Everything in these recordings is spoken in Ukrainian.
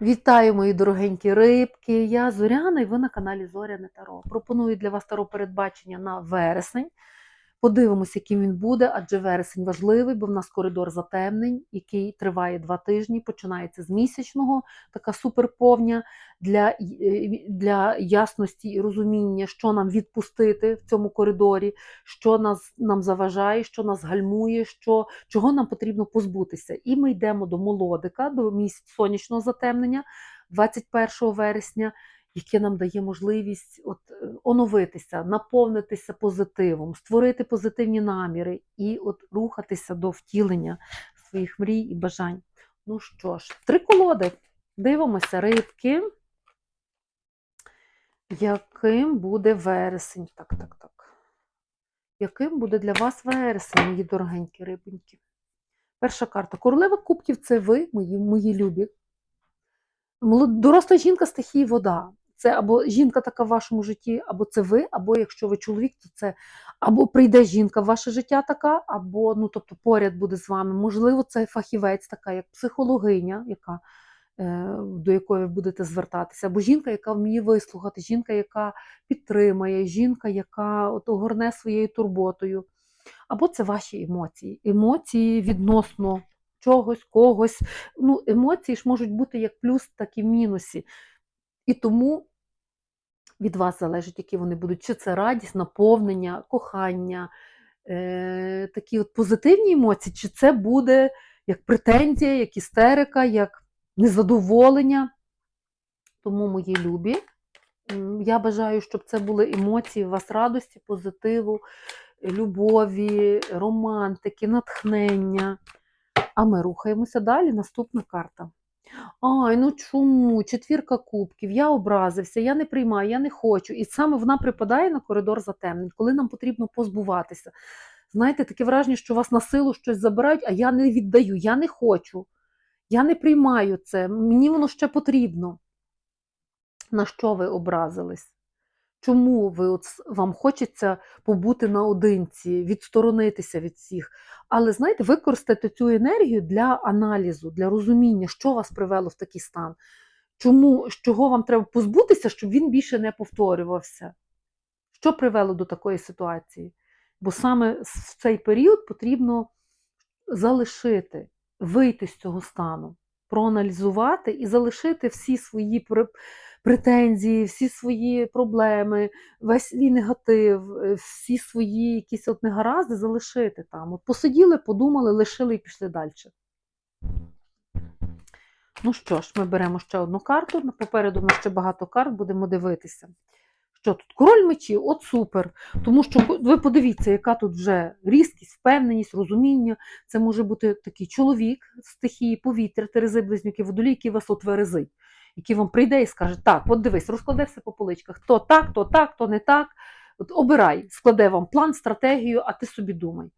Вітаю, мої дорогенькі рибки. Я Зоряна і ви на каналі Зоряне Таро. Пропоную для вас таро передбачення на вересень. Подивимося, яким він буде, адже вересень важливий, бо в нас коридор затемнень, який триває два тижні, починається з місячного, така суперповня для, е, для ясності і розуміння, що нам відпустити в цьому коридорі, що нас, нам заважає, що нас гальмує, що, чого нам потрібно позбутися. І ми йдемо до молодика, до місць сонячного затемнення 21 вересня яке нам дає можливість от, е, оновитися, наповнитися позитивом, створити позитивні наміри і от рухатися до втілення своїх мрій і бажань. Ну що ж, три колоди. Дивимося, рибки. Яким буде вересень? Так, так, так. Яким буде для вас вересень, мої дорогенькі рибоньки? Перша карта. Королева кубків це ви, мої, мої любі. Доросла жінка стихії вода. Це або жінка така в вашому житті, або це ви, або якщо ви чоловік, то це або прийде жінка в ваше життя така, або ну, тобто, поряд буде з вами. Можливо, це фахівець, така як психологиня, яка, е, до якої ви будете звертатися, або жінка, яка вміє вислухати, жінка, яка підтримає, жінка, яка от, огорне своєю турботою. Або це ваші емоції. Емоції відносно чогось, когось. Ну, емоції ж можуть бути як плюс, так і мінусі. І тому від вас залежить, які вони будуть. Чи це радість, наповнення, кохання, е, такі от позитивні емоції, чи це буде як претензія, як істерика, як незадоволення. Тому, мої любі, я бажаю, щоб це були емоції у вас радості, позитиву, любові, романтики, натхнення. А ми рухаємося далі. Наступна карта. Ай, ну чому? Четвірка кубків, я образився, я не приймаю, я не хочу. І саме вона припадає на коридор затемнень, коли нам потрібно позбуватися. Знаєте, таке враження, що вас на силу щось забирають, а я не віддаю, я не хочу. Я не приймаю це, мені воно ще потрібно. На що ви образились? Чому ви от, вам хочеться побути наодинці, відсторонитися від всіх? Але знаєте, використати цю енергію для аналізу, для розуміння, що вас привело в такий стан, чому, з чого вам треба позбутися, щоб він більше не повторювався. Що привело до такої ситуації? Бо саме в цей період потрібно залишити, вийти з цього стану, проаналізувати і залишити всі свої пр- претензії, всі свої проблеми, весь свій негатив, е, всі свої якісь от негаразди залишити там. От посиділи, подумали, лишили і пішли далі. Ну що ж, ми беремо ще одну карту. Попереду в нас ще багато карт, будемо дивитися. Що тут? Король мечів, от супер. Тому що ви подивіться, яка тут вже різкість, впевненість, розуміння. Це може бути такий чоловік стихії, повітря, терези, близнюки, водолій, який вас от верезить, який вам прийде і скаже: так, от дивись, розкладе все по поличках. То так, то так, то не так. От обирай, складе вам план, стратегію, а ти собі думай.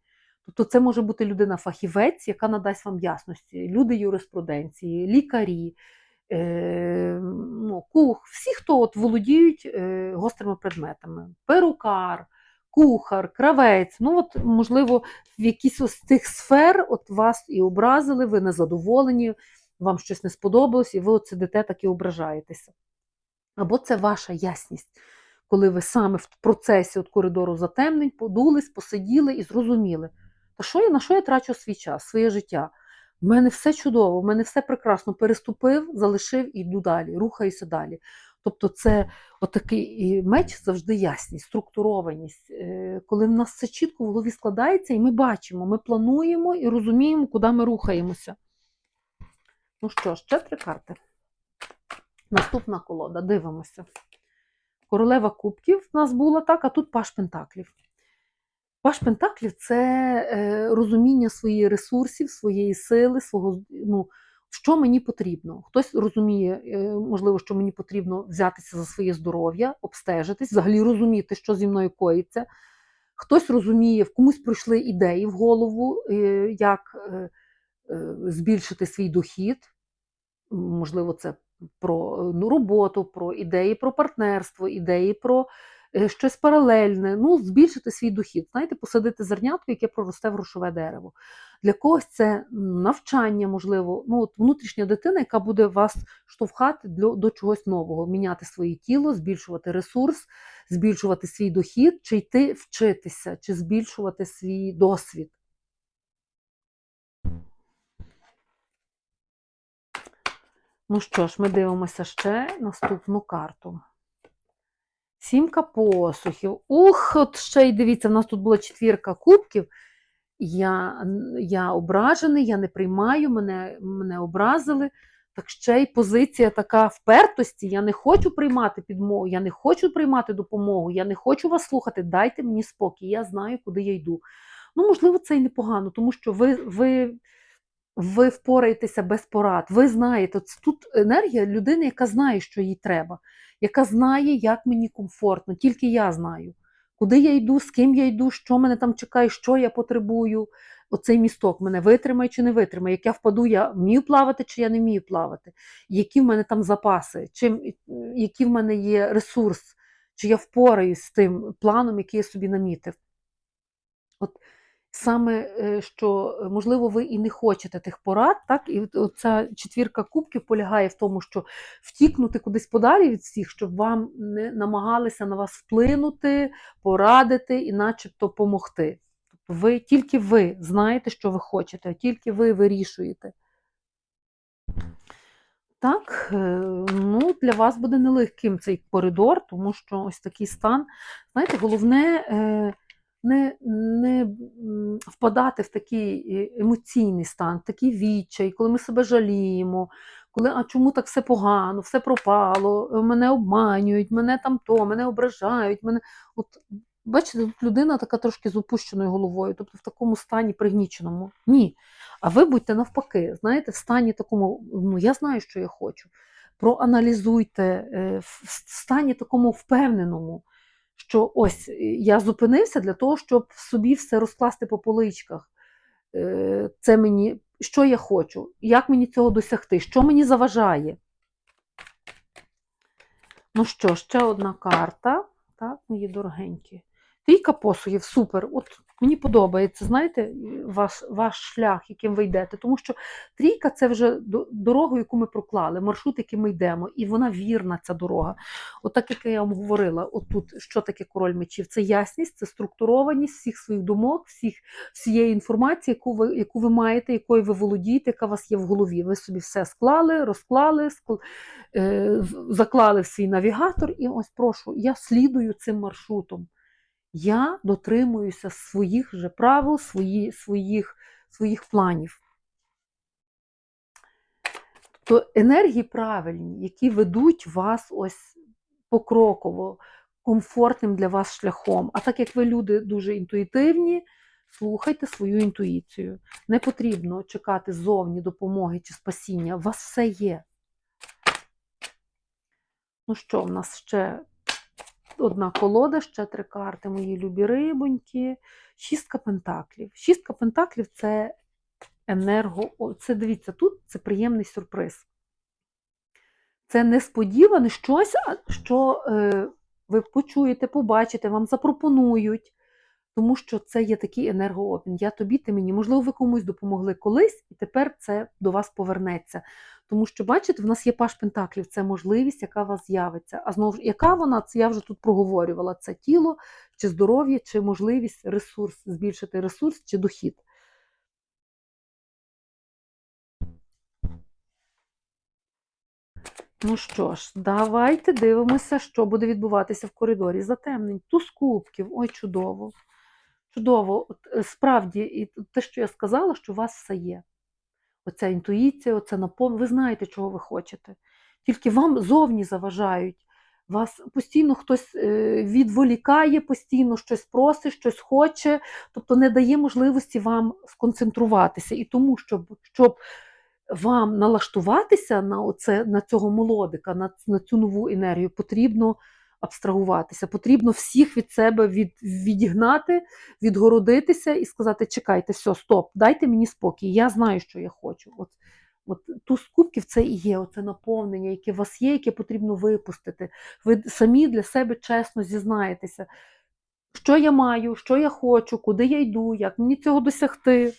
Тобто це може бути людина-фахівець, яка надасть вам ясності, люди юриспруденції, лікарі, е, ну, кух, всі, хто от володіють е, гострими предметами, перукар, кухар, кравець. Ну, от, можливо, в якійсь з тих сфер от вас і образили, ви незадоволені, вам щось не сподобалось, і ви от сидите так і ображаєтеся. Або це ваша ясність, коли ви саме в процесі от коридору затемнень подулись, посиділи і зрозуміли, та що я, на що я трачу свій час, своє життя? У мене все чудово, в мене все прекрасно. Переступив, залишив і йду далі, рухаюся далі. Тобто, це отакий меч завжди ясність, структурованість, Е, коли в нас все чітко в голові складається, і ми бачимо, ми плануємо і розуміємо, куди ми рухаємося. Ну що ж, ще три карти. Наступна колода, дивимося. Королева кубків в нас була так, а тут паш пентаклів. Паш пентаклів це е, розуміння своїх ресурсів, своєї сили, свого, ну, що мені потрібно. Хтось розуміє, е, можливо, що мені потрібно взятися за своє здоров'я, обстежитись, взагалі розуміти, що зі мною коїться. Хтось розуміє, в комусь прийшли ідеї в голову, е, як збільшити свій дохід. Можливо, це про ну, роботу, про ідеї про партнерство, ідеї про е, щось паралельне, ну, збільшити свій дохід. Знаєте, посадити зернятко, яке проросте в грошове дерево. Для когось це навчання, можливо, ну, от внутрішня дитина, яка буде вас штовхати до, до чогось нового, міняти своє тіло, збільшувати ресурс, збільшувати свій дохід, чи йти вчитися, чи збільшувати свій досвід. Ну що ж, ми дивимося ще наступну карту. Сімка посухів. Ух, от ще й дивіться, в нас тут була четвірка кубків. Я, я ображений, я не приймаю, мене, мене образили. Так ще й позиція така впертості. Я не хочу приймати підмогу, я не хочу приймати допомогу, я не хочу вас слухати. Дайте мені спокій, я знаю, куди я йду. Ну, можливо, це і непогано, тому що ви, ви, ви впораєтеся без порад. Ви знаєте, тут енергія людини, яка знає, що їй треба, яка знає, як мені комфортно, тільки я знаю, куди я йду, з ким я йду, що мене там чекає, що я потребую. Оцей місток мене витримає чи не витримає, як я впаду, я вмію плавати, чи я не вмію плавати, які в мене там запаси, чим, який в мене є ресурс, чи я впораюсь з тим планом, який я собі намітив. От саме е, що, е, можливо, ви і не хочете тих порад, так? І оця четвірка кубків полягає в тому, що втікнути кудись подалі від всіх, щоб вам не намагалися на вас вплинути, порадити і начебто допомогти. Тобто ви тільки ви знаєте, що ви хочете, а тільки ви вирішуєте. Так, е, ну, для вас буде нелегким цей коридор, тому що ось такий стан. Знаєте, головне не не впадати в такий е, емоційний стан, такий відчай, коли ми себе жаліємо, коли а чому так все погано, все пропало, мене обманюють, мене там то, мене ображають. мене... От, Бачите, тут людина така трошки з опущеною головою, тобто в такому стані пригніченому. Ні. А ви будьте навпаки, знаєте, в стані такому, ну я знаю, що я хочу. Проаналізуйте е, в стані такому впевненому, що ось я зупинився для того, щоб собі все розкласти по поличках. Е, Це мені, що я хочу, як мені цього досягти, що мені заважає. Ну що, ще одна карта, так, мої дорогенькі. Трійка посугів, супер. От мені подобається, знаєте, ваш ваш шлях, яким ви йдете. Тому що трійка це вже дорога, яку ми проклали, маршрут, яким ми йдемо, і вона вірна, ця дорога. От як я вам говорила, отут, що таке король мечів? Це ясність, це структурованість всіх своїх думок, всіх, всієї інформації, яку ви яку ви маєте, якою ви володієте, яка у вас є в голові. Ви собі все склали, розклали, скл... е... заклали в свій навігатор, і ось прошу, я слідую цим маршрутом я дотримуюся своїх же правил, свої, своїх, своїх планів. Тобто енергії правильні, які ведуть вас ось покроково, комфортним для вас шляхом. А так як ви люди дуже інтуїтивні, слухайте свою інтуїцію. Не потрібно чекати ззовні допомоги чи спасіння. У вас все є. Ну що, в нас ще одна колода, ще три карти, мої любі рибоньки. Шістка пентаклів. Шістка пентаклів це енерго. Це дивіться, тут це приємний сюрприз. Це несподіване щось, що е, ви почуєте, побачите, вам запропонують. Тому що це є такий енергообмін. Я тобі, ти мені, можливо, ви комусь допомогли колись, і тепер це до вас повернеться. Тому що, бачите, в нас є паш пентаклів, це можливість, яка у вас з'явиться. А знову ж, яка вона, це я вже тут проговорювала: це тіло, чи здоров'я, чи можливість ресурс, збільшити ресурс чи дохід. Ну що ж, давайте дивимося, що буде відбуватися в коридорі. Затемнень. Туз кубків, ой, чудово. Чудово, От, е, справді, і те, що я сказала, що у вас все є. Оця інтуїція, оце напом... ви знаєте, чого ви хочете. Тільки вам зовні заважають. Вас постійно хтось е, відволікає, постійно щось просить, щось хоче, тобто не дає можливості вам сконцентруватися. І тому, щоб щоб вам налаштуватися на оце, на цього молодика, на, на цю нову енергію, потрібно абстрагуватися. Потрібно всіх від себе від, відігнати, відгородитися і сказати: чекайте, все, стоп, дайте мені спокій, я знаю, що я хочу. От От туз кубків це і є оце наповнення, яке у вас є, яке потрібно випустити. Ви самі для себе чесно зізнаєтеся, що я маю, що я хочу, куди я йду, як мені цього досягти.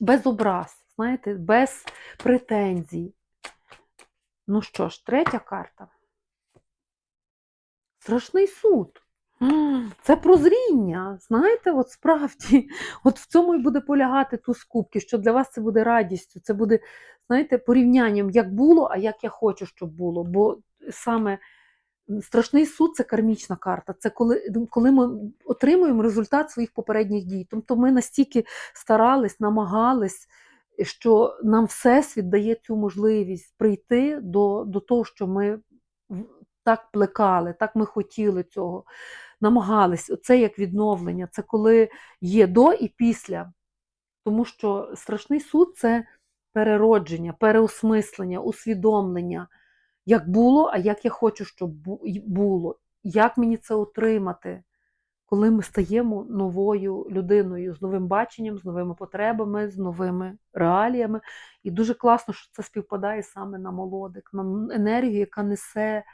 Без образ, знаєте, без претензій. Ну що ж, третя карта. Страшний суд. Це прозріння. Знаєте, от справді, от в цьому і буде полягати ту скупки, що для вас це буде радістю, це буде, знаєте, порівнянням, як було, а як я хочу, щоб було. Бо саме страшний суд це кармічна карта. Це коли, коли ми отримуємо результат своїх попередніх дій. Тобто ми настільки старались, намагались, що нам Всесвіт дає цю можливість прийти до, до того, що ми так плекали, так ми хотіли цього, намагались. Це як відновлення, це коли є до і після. Тому що страшний суд це переродження, переосмислення, усвідомлення, як було, а як я хочу, щоб було, як мені це отримати, коли ми стаємо новою людиною з новим баченням, з новими потребами, з новими реаліями. І дуже класно, що це співпадає саме на молодик, на енергію, яка несе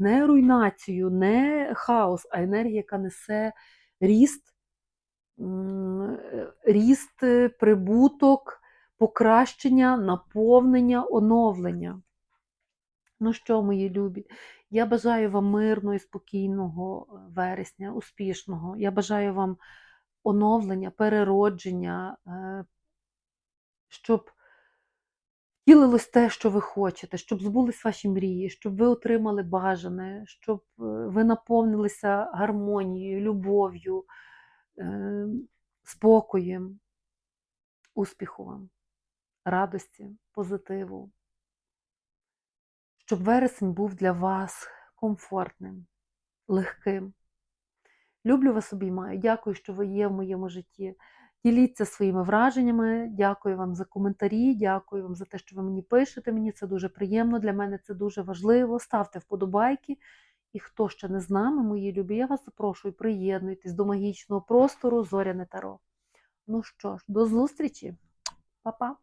не руйнацію, не хаос, а енергія, яка несе ріст, е, ріст, е, прибуток, покращення, наповнення, оновлення. Ну що, мої любі, я бажаю вам мирного і спокійного е, вересня, успішного. Я бажаю вам оновлення, переродження, щоб втілилось те, що ви хочете, щоб збулись ваші мрії, щоб ви отримали бажане, щоб е, ви наповнилися гармонією, любов'ю, е, спокоєм, успіху вам, радості, позитиву. Щоб вересень був для вас комфортним, легким. Люблю вас обіймаю. Дякую, що ви є в моєму житті. Діліться своїми враженнями. Дякую вам за коментарі. Дякую вам за те, що ви мені пишете. Мені це дуже приємно. Для мене це дуже важливо. Ставте вподобайки. І хто ще не з нами, мої любі, я вас запрошую, приєднуйтесь до магічного простору Зоряне Таро. Ну що ж, до зустрічі, Па-па!